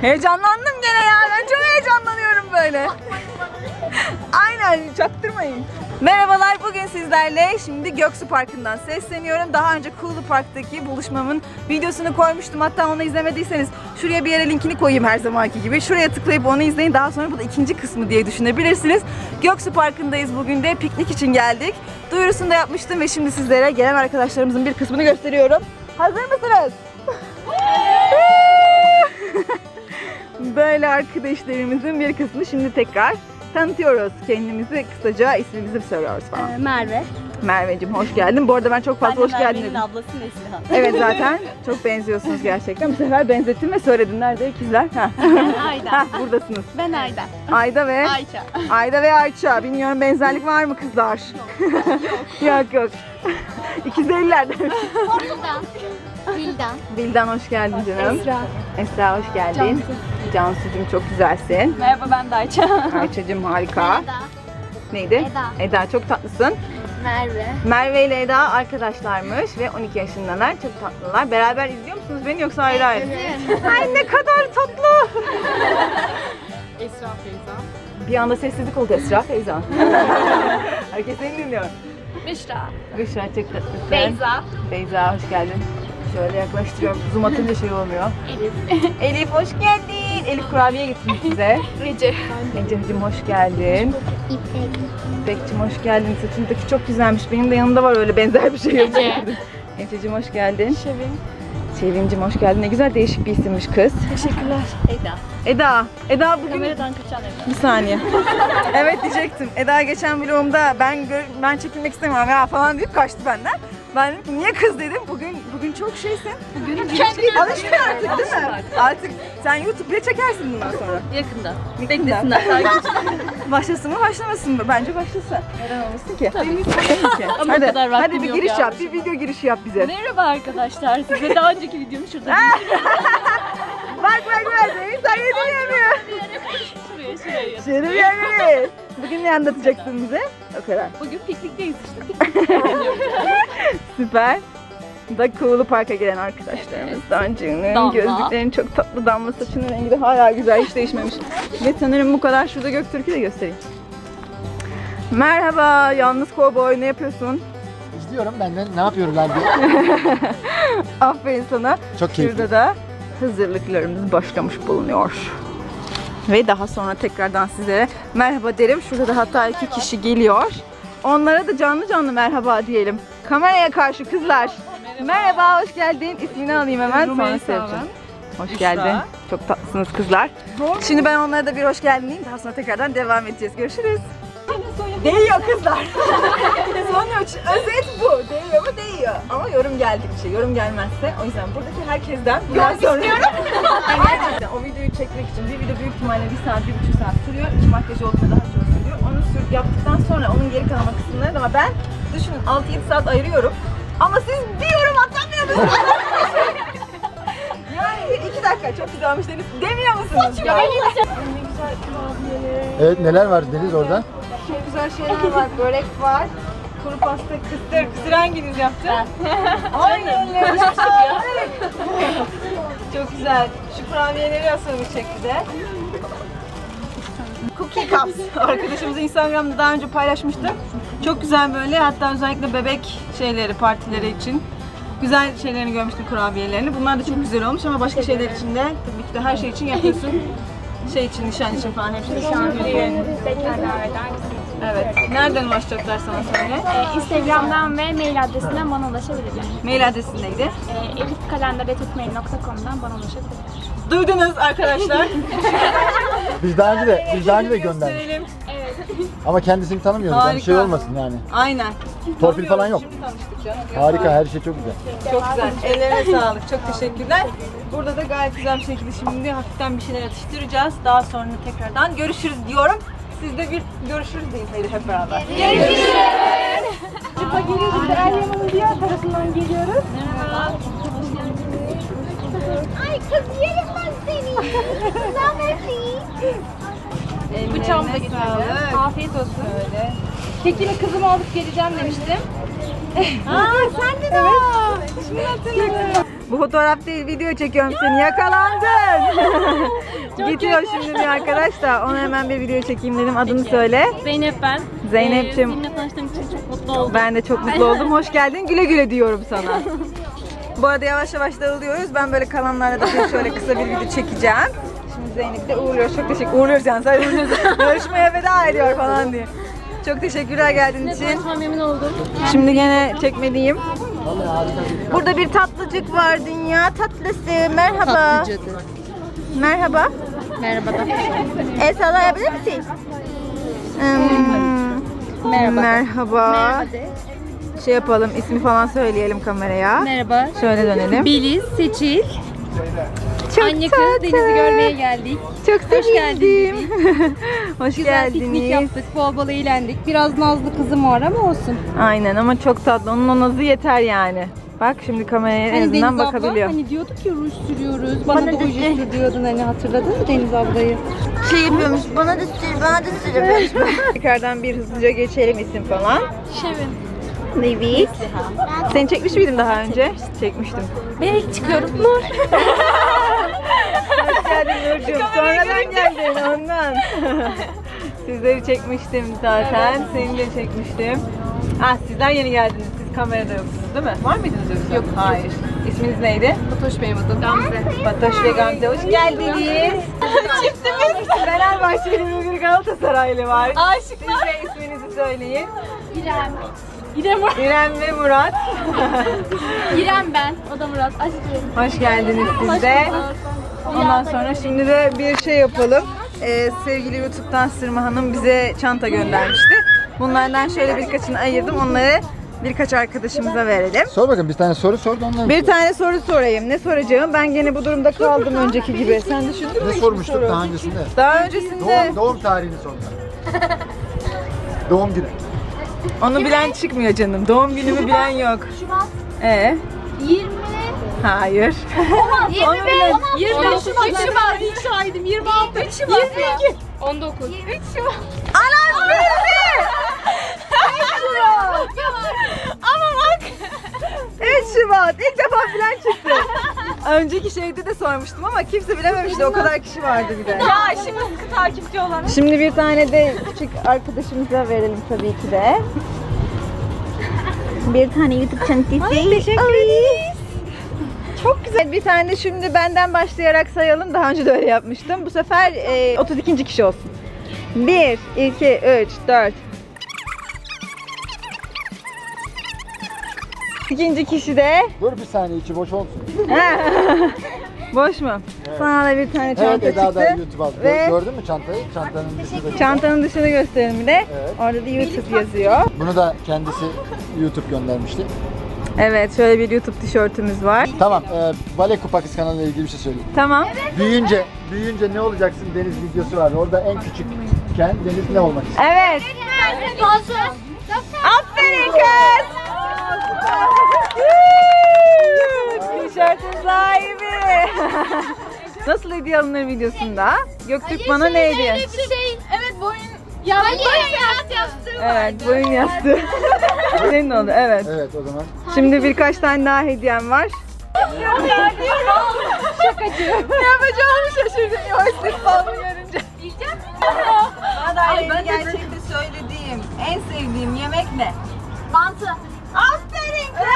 Heyecanlandım gene ya. Ben çok heyecanlanıyorum böyle. Aynen çaktırmayın. Merhabalar bugün sizlerle şimdi Göksu Parkı'ndan sesleniyorum. Daha önce Kulu Park'taki buluşmamın videosunu koymuştum. Hatta onu izlemediyseniz şuraya bir yere linkini koyayım her zamanki gibi. Şuraya tıklayıp onu izleyin. Daha sonra bu da ikinci kısmı diye düşünebilirsiniz. Göksu Parkı'ndayız bugün de piknik için geldik. Duyurusunu da yapmıştım ve şimdi sizlere gelen arkadaşlarımızın bir kısmını gösteriyorum. Hazır mısınız? Böyle arkadaşlarımızın bir kısmını şimdi tekrar tanıtıyoruz. Kendimizi kısaca ismimizi söylüyoruz falan. Ee, Merve. Merveciğim hoş geldin. Bu arada ben çok fazla hoş geldin dedim. ablası Neslihan. Evet zaten çok benziyorsunuz gerçekten. Bu sefer benzettin ve söyledin. Nerede ikizler? Ha. Ayda. ha buradasınız. Ben Ayda. Ayda ve Ayça. Ayda ve Ayça. Bilmiyorum benzerlik var mı kızlar? yok yok. İkizlerilerden. Bildan. Bildan. Bildan hoş geldin canım. Esra. Esra hoş geldin. Cansu. Cansu'cum çok güzelsin. Merhaba ben de Ayça. Ayça'cım harika. Eda. Neydi? Eda. Eda çok tatlısın. Merve. Merve ile Eda arkadaşlarmış ve 12 yaşındalar. Çok tatlılar. Beraber izliyor musunuz beni yoksa ayrı ayrı? Ay ne kadar tatlı. Esra Feyza. Bir anda sessizlik oldu Esra Feyza. Herkes seni dinliyor. Büşra. Büşra çok tatlısın. Beyza. Beyza hoş geldin. Şöyle yaklaştırıyorum. Zoom atınca şey olmuyor. Elif. Elif hoş geldin. Elif kurabiye getirmiş size. Recep. Ecem'cim hoş geldin. İpek. İpek'cim hoş geldin. Saçındaki çok güzelmiş. Benim de yanımda var öyle benzer bir şey. Ece. Ececiğim hoş geldin. Şevin. Sevincim hoş geldin. Ne güzel değişik bir isimmiş kız. Teşekkürler. Eda. Eda. Eda bugün Kameradan kaçan Eda. bir saniye. evet diyecektim. Eda geçen vlogumda ben ben çekilmek istemiyorum ya falan deyip kaçtı benden. Ben dedim ki niye kız dedim. Bugün bugün çok şeysin. Bugün alıştın artık değil mi? Artık sen YouTube bile çekersin bundan sonra. Yakında. Beklesinler. Başlasın mı başlamasın mı? Bence başlasın. Neden olmasın ki? Tabii ki. Ama hadi, kadar vaktim hadi bir yok giriş ya. yap. Bir video girişi yap bize. Merhaba arkadaşlar. Size daha önceki videomu şurada Bak bak bak. İnsan yediriyor. şuraya şuraya. Şerif yani. Bugün ne anlatacaksın bize? O kadar. Bugün piknikteyiz işte. Süper. Da Kuğulu Park'a gelen arkadaşlarımızdan Can'ın Damla. gözlüklerin çok tatlı damla saçının rengi de hala güzel hiç değişmemiş. Ve sanırım bu kadar. Şurada Göktürk'ü de göstereyim. Merhaba yalnız kovboy ne yapıyorsun? İzliyorum ben de ne yapıyorum ben diye. Aferin sana. Çok keyifli. Şurada da hazırlıklarımız başlamış bulunuyor. Ve daha sonra tekrardan sizlere merhaba derim. Şurada da hatta iki kişi geliyor. Onlara da canlı canlı merhaba diyelim. Kameraya karşı kızlar. Merhaba, hoş geldin. İsmini alayım hemen. Sonra söyleyeceğim. Hoş geldin. Çok tatlısınız kızlar. Şimdi ben onlara da bir hoş geldin diyeyim. Daha sonra tekrardan devam edeceğiz. Görüşürüz. Değiyor kızlar. Sonuç, özet bu. Ama yorum geldikçe, yorum gelmezse o yüzden buradaki herkesten bundan sonra... Gerçekten o videoyu çekmek için bir video büyük ihtimalle bir saat, bir buçuk saat sürüyor. İki makyaj olduğunda daha çok sürüyor. Onu sür, yaptıktan sonra onun geri kalan kısımları ama ben düşünün 6-7 saat ayırıyorum. Ama siz bir yorum atamıyorsunuz. yani iki dakika çok güzelmiş Deniz demiyor musunuz? Ya, ne güzel kurabiyeler. Evet neler var Deniz orada? Çok güzel şeyler var. Börek var. Kuru pasta, kıtır. Kıtır hanginiz yaptı? Aynen. Çok güzel. Şu kurabiyeleri asılmış çekti de. Cookie Cups. Arkadaşımız Instagram'da daha önce paylaşmıştı. Çok güzel böyle hatta özellikle bebek şeyleri, partileri için güzel şeylerini görmüştüm kurabiyelerini. Bunlar da çok güzel olmuş ama başka şeyler için de tabii ki de her şey için yapıyorsun. Şey için, nişan için falan hepsi şahane. Evet. Nereden ulaşacaklar sana söyle? Ee, Instagram'dan ve mail adresinden bana ulaşabilirler. Mail adresin neydi? Ee, elifkalender.mail.com'dan bana ulaşabilirler. Duydunuz arkadaşlar. Biz daha önce de biz daha önce de gönderdik. Gösterelim. Ama kendisini tanımıyoruz. Yani şey Harika. olmasın yani. Aynen. Torpil falan yok. Şimdi tanıştık canım. Harika her şey çok güzel. Çok güzel. Ellerine sağlık. Çok teşekkürler. Burada da gayet güzel bir şekilde şimdi hafiften bir şeyler atıştıracağız. Daha sonra tekrardan görüşürüz diyorum. Siz de bir görüşürüz deyin hadi hep beraber. Çıpa geliyoruz. Biz de Eryan'ın diğer tarafından geliyoruz. Ay kız yerim ben seni. ne habersin? Bıçağımı da getirdim. Afiyet olsun. Öyle. Kekini kızıma alıp geleceğim demiştim. Aa sen de evet. Şimdi hatırladım. Bu fotoğraf değil video çekiyorum seni yakalandın. Gidiyor şimdi bir arkadaş da ona hemen bir video çekeyim dedim adını söyle. Zeynep ben. Zeynep'ciğim. Ee, seninle tanıştığım için çok mutlu oldum. Ben de çok mutlu oldum. Hoş geldin. Güle güle diyorum sana. Bu arada yavaş yavaş dağılıyoruz. Ben böyle kalanlarla da şöyle kısa bir video çekeceğim. Şimdi Zeynep de uğurluyor. Çok teşekkür Uğurluyoruz yani. Sadece yarışmaya veda ediyor falan diye. Çok teşekkürler geldiğin için. Tanışmam memnun oldum. Şimdi gene çekmeliyim. Burada bir tatlıcık var dünya tatlısı. Merhaba. Merhaba. Merhaba. El sallayabilir misin? Merhaba. Merhaba. Şey yapalım, ismi falan söyleyelim kameraya. Merhaba. Şöyle dönelim. Beliz, Seçil. Çok Anne kız tatlı. Deniz'i görmeye geldik. Çok Hoş geldin sevindim. Hoş Güzel piknik geldiniz. yaptık, bol bol eğlendik. Biraz nazlı kızım var ama olsun. Aynen ama çok tatlı. Onun o nazı yeter yani. Bak şimdi kameraya en azından Deniz abla bakabiliyor. hani diyorduk ya ruj sürüyoruz. Bana, da oje sür diyordun hani hatırladın mı Deniz ablayı? Şey yapıyormuş, bana da sür, bana da sür. Tekrardan bir hızlıca geçelim isim falan. Şevin. Evet. Seni çekmiş miydim daha önce? Çekmiştim. Ben ilk çıkıyorum. Nur. Geldin Nurcuğum. Sonradan geldin ondan. Sizleri çekmiştim zaten. Seni de çekmiştim. Ah sizler yeni geldiniz. Siz kamerada yoksunuz değil mi? Var mıydınız yoksa? Yok. Hayır. İsminiz neydi? Fatoş benim adım. Gamze. Fatoş ve Gamze. Hoş geldiniz. Çiftimiz. Fenerbahçeli ve bir Galatasaraylı var. Aşıklar. Siz de isminizi söyleyin. İrem. İrem var. İrem ve Murat. İrem ben. O da Murat. Aşkım. Hoş geldiniz siz de. Ondan sonra şimdi de bir şey yapalım. Ee, sevgili YouTube'dan Sırma Hanım bize çanta göndermişti. Bunlardan şöyle birkaçını ayırdım. Onları birkaç arkadaşımıza verelim. Sor bakın bir tane soru sor da ondan. Bir tane soru sorayım. Ne soracağım? Ben gene bu durumda kaldım önceki gibi. Sen düşündün mü? Ne sormuştuk daha öncesinde? Daha öncesinde Doğum, doğum tarihini sordular. doğum günü. onu bilen çıkmıyor canım. Doğum günümü bilen yok. Şubat. Ee? 20. Hayır. 25. 25 Şubat. 3 Şubat. İlk şahidim. 26. 3 Şubat. 22. 19. 23 Şubat. Anam bildi! Ama bak. 3 Şubat. İlk defa bilen çıktı. Önceki şeyde de sormuştum ama kimse bilememişti. O kadar kişi vardı bir de. Ya şimdi sıkı takipçi olan. Şimdi bir tane de küçük arkadaşımıza verelim tabii ki de. Bir tane YouTube çantası. teşekkür ederiz. Çok güzel. Bir tane de şimdi benden başlayarak sayalım. Daha önce de öyle yapmıştım. Bu sefer e, 32. kişi olsun. 1, 2, 3, 4. İkinci kişi de Dur bir saniye içi boş olsun. boş mu? Sana da bir tane çanta Evet Eda da çıktı. YouTube aldı. Ve- Gördün mü çantayı? Çantanın dışında. Çantanın dışını gösterelim bir de. Evet. Orada da YouTube yazıyor. Bunu da kendisi YouTube göndermişti. Evet şöyle bir YouTube tişörtümüz var. Tamam, e, Bale Kupakis kanalıyla ilgili bir şey söyleyeyim. Tamam. Büyüyünce, büyüyünce ne olacaksın Deniz videosu var. Orada en küçükken Deniz ne olmak istiyor? Evet. Aferin kız. Tişörtün sahibi. Nasıl hediye alınır videosunda? Göktürk bana ne hediye? Bir şey. Evet boyun. Ya ben yast yaptım. Evet boyun yastığı. Senin oldu evet. Evet o zaman. Şimdi birkaç tane daha hediyem var. Şakacı. ne yapacağımı şaşırdım joystick balını görünce. Bana da gerçekte söylediğim, en sevdiğim yemek ne? Mantı. Aferin kız.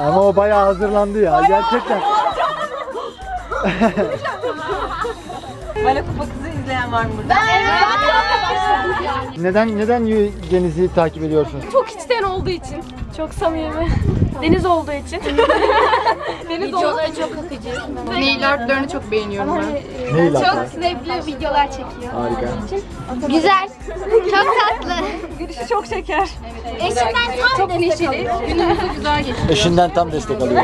Ama o bayağı hazırlandı ya gerçekten. Böyle kupa kızı izleyen var mı burada? Neden neden Deniz'i takip ediyorsunuz? Çok içten olduğu için. Çok samimi. Deniz olduğu için. Deniz olduğu için. çok akıcı. Mail artlarını çok beğeniyorum ben. Neyle Çok alakalı? zevkli videolar çekiyor. Harika. Güzel. Çok tatlı. Gülüşü çok şeker. Eşimden tam Çok destek neşeli. Günümüzü güzel geçiriyor. Eşinden tam destek alıyor.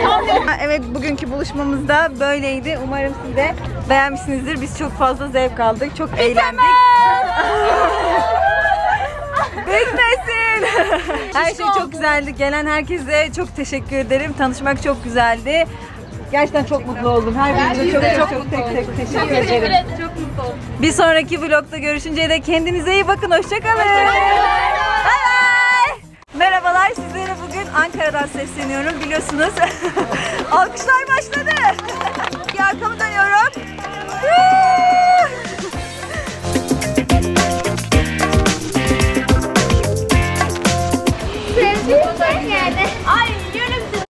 Evet bugünkü buluşmamız da böyleydi. Umarım siz de beğenmişsinizdir. Biz çok fazla zevk aldık. Çok eğlendik. Bitmesin. Her şey çok güzeldi. Gelen herkese çok teşekkür ederim. Tanışmak çok güzeldi. Gerçekten çok mutlu oldum. Her birinize çok çok, çok tek tek teşekkür ederim. Çok mutlu oldum. Bir sonraki vlogda görüşünceye de kendinize iyi bakın. Hoşçakalın. Bye bye. Merhaba Ankara'dan sesleniyorum biliyorsunuz. Alkışlar başladı. Arkamı dönüyorum.